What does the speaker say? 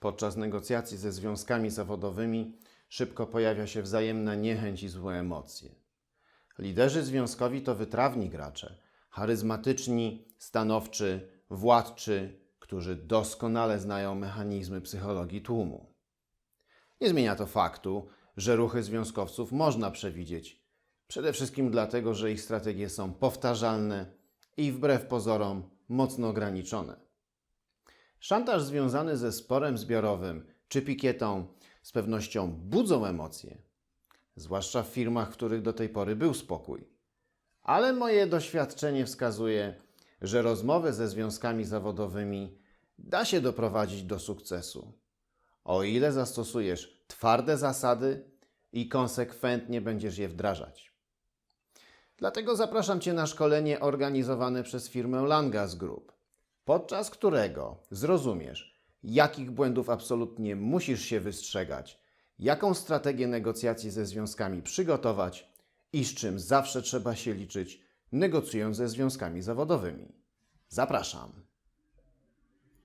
Podczas negocjacji ze związkami zawodowymi szybko pojawia się wzajemna niechęć i złe emocje. Liderzy związkowi to wytrawni gracze, charyzmatyczni, stanowczy, władczy, którzy doskonale znają mechanizmy psychologii tłumu. Nie zmienia to faktu, że ruchy związkowców można przewidzieć, przede wszystkim dlatego, że ich strategie są powtarzalne i wbrew pozorom mocno ograniczone. Szantaż związany ze sporem zbiorowym czy pikietą z pewnością budzą emocje, zwłaszcza w firmach, w których do tej pory był spokój. Ale moje doświadczenie wskazuje, że rozmowy ze związkami zawodowymi da się doprowadzić do sukcesu, o ile zastosujesz twarde zasady i konsekwentnie będziesz je wdrażać. Dlatego zapraszam Cię na szkolenie organizowane przez firmę Langas Group, podczas którego zrozumiesz, jakich błędów absolutnie musisz się wystrzegać, jaką strategię negocjacji ze związkami przygotować i z czym zawsze trzeba się liczyć, negocjując ze związkami zawodowymi. Zapraszam.